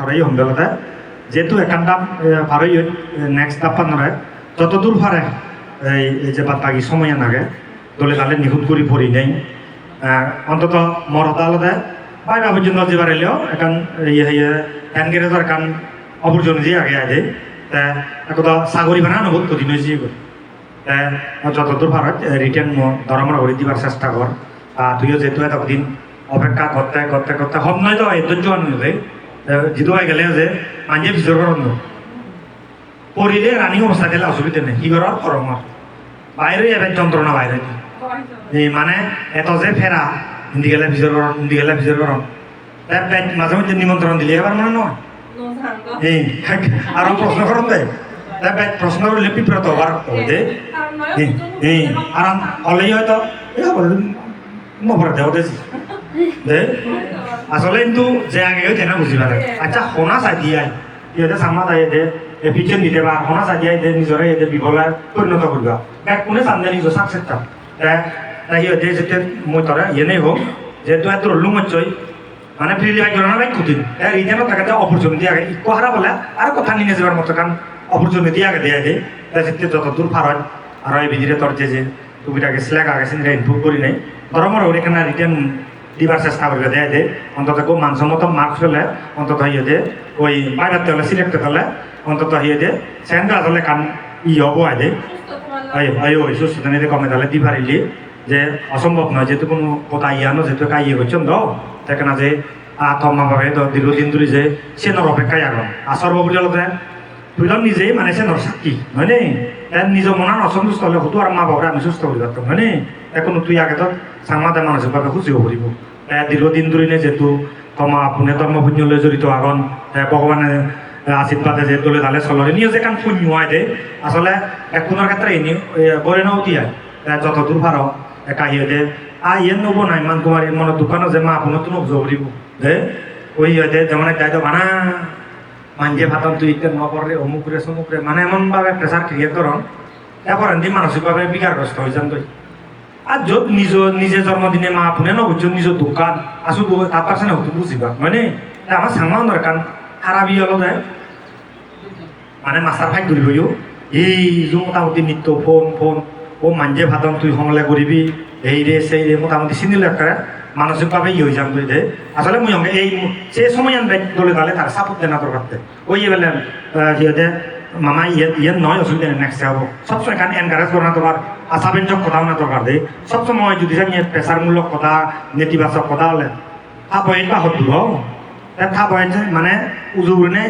থরাই হমবেলাতে যেহেতু এখানটা ভারই নেক্সট দাপ্পার নয় যতদূর পারে এই যে বাদ বাকি সময় নাগে, দলে তালে নিখুঁত করে পড়ি নেই। অন্তত মরতা আলাদা বাইবা পর্যন্ত যেবার এলেও এখন ইয়ে ইয়ে হ্যান্ড গ্যারেজের কান অপরজন যে আগে আগে তা একদা সাগরি বানা নব তো দিন তা যতদূর ভারত রিটার্ন দরমরা করে দিবার চেষ্টা কর তুইও যেহেতু এতদিন অপেক্ষা করতে করতে করতে হম নয় তো ধৈর্য আন নয় জিতু হয়ে গেলে যে মাঞ্জে ভিতর করন পরিলে রানিং অবস্থা গেলে অসুবিধা নেই। কি করার করমর বাইরে এবার যন্ত্রণা বাইরে মানে এত যে ফেরা হিন্দি গেলে ভিতর করন হিন্দি গেলে ভিতর করন মাঝে মধ্যে নিমন্ত্রণ দিলে এবার মনে নয় এই আর প্রশ্ন করুন দে। তাই পেট প্রশ্ন করলে বিব্রত হবার দে। এই এই আর হলেই হয়তো এই হবে নপরে দেও দেছি দে। আসলে কিন্তু যে আগে হইতে না বুঝি পারে আচ্ছা সোনা সাজিয়াই ইহঁতে চামা যায় দে এফিচিয়েন দিতে বা সোনা সাজিয়াই দে নিজৰে এতে বিফলে পৰিণত কৰিবা তাক কোনে চান্দে নিজৰ চাকচেছ চাম তাই যেতিয়া মই তৰা এনেই হোক যেহেতু এত ৰলো মচ্ছই মানে ফ্রিলি ভাই না ভাই খুদিন এর রিজেনো তাকে অপরচুনিটি আগে। ইকো হারা বলে আর কথা নিয়ে যাবার মতো কারণ অপরচুনিটি আগে দেয়া যায় তাই সেতে যত দূর পার হয় আর এই বিজিরে তোর যে টুপিটাকে সিলেক আগে সিনে ইনপুট করি নাই। ধরমর ওরে কেন রিটার্ন দিবার চেষ্টা করবে দেয় যে অন্তত কেউ মানসম্মত মার্কস পেলে অন্তত ইয়ে যে ওই বাইরে হলে সিলেক্ট হলে অন্তত ইয়ে যে সেকেন্ড আসলে কাম ই হব আই ওই সুস্থ নিতে কমে তাহলে দি পারিলি যে অসম্ভব নয়, যেহেতু কোনো কথা ইয়ানো যেহেতু কাইয়ে করছেন তো দেখে না যে আত্মা ভাবে তো দীর্ঘদিন ধরে যে সেনর অপেক্ষায় আগুন আসর বাবু জলতে তুই তো নিজেই মানে সেনর সাক্ষী হয় নে তার নিজের মনান অসন্তুষ্ট হলে হতো আর মা বাবারে আমি সুস্থ করে পারতাম হয় নে এখন তুই আগে তো সাংমাতে মানসিকভাবে খুশিও করিব তাই দীর্ঘদিন ধরে নে যেহেতু তোমা আপুনি ধর্মপুণ্যলৈ জড়িত আগন তাই ভগৱানে আশীর্বাদে যে তোলে তালে চলরে যে কান পুণ্য হয় দে আসলে এক কোনোর ক্ষেত্রে এনে বরে নাও দিয়া যত দূর পারো একা ইয়ে দে আ ইয়ে নব না ইমান তোমার মনে দোকানও যে মা আপোনাৰ তো নবজো করিব দে ওই ইয়ে দে যেমন দায়িত্ব বানা মাঞ্জে ভাতন তুই ইতে নকরে অমুক রে সমুক রে মানে এমন ভাবে প্রেসার ক্রিয়েট করন এরপর এমনি মানসিকভাবে বিকারগ্রস্ত হয়ে যান তুই। আর যত নিজ নিজে জন্মদিনে মা আপুনি নবুঝছো নিজ দোকান, আছো তার পাশে না হতো বুঝিবা মানে আমার সাংমান দরকার হলো যায় মানে মাস্টার ফাইট ধরিব ইও এই যে মোটামুটি নিত্য ফোন ফোন ও মাঞ্জে ভাতন তুই সমলে কৰিবি, এই রে সেই রে মোটামুটি চিনিলে একটা মানসিকভাবে ই হয়ে যাম তুই দে। আসলে মুই এই সে সময় আন ব্যাগ দলে তাহলে তার সাপোর্ট দেনা দরকার ওই এবেলে সিহঁতে মামা ইয়ে ইয়ে নয় অসুবিধা নেই নেক্সট হব সবসময় এখানে এনকারেজ করা না দরকার আশাব্যঞ্জক কথাও না দরকার দে সবসময় যদি জানি প্রেসারমূলক কথা, নেতিবাচক কথা হলে। থা হয় বা হতো থা হয় মানে উজুগুনে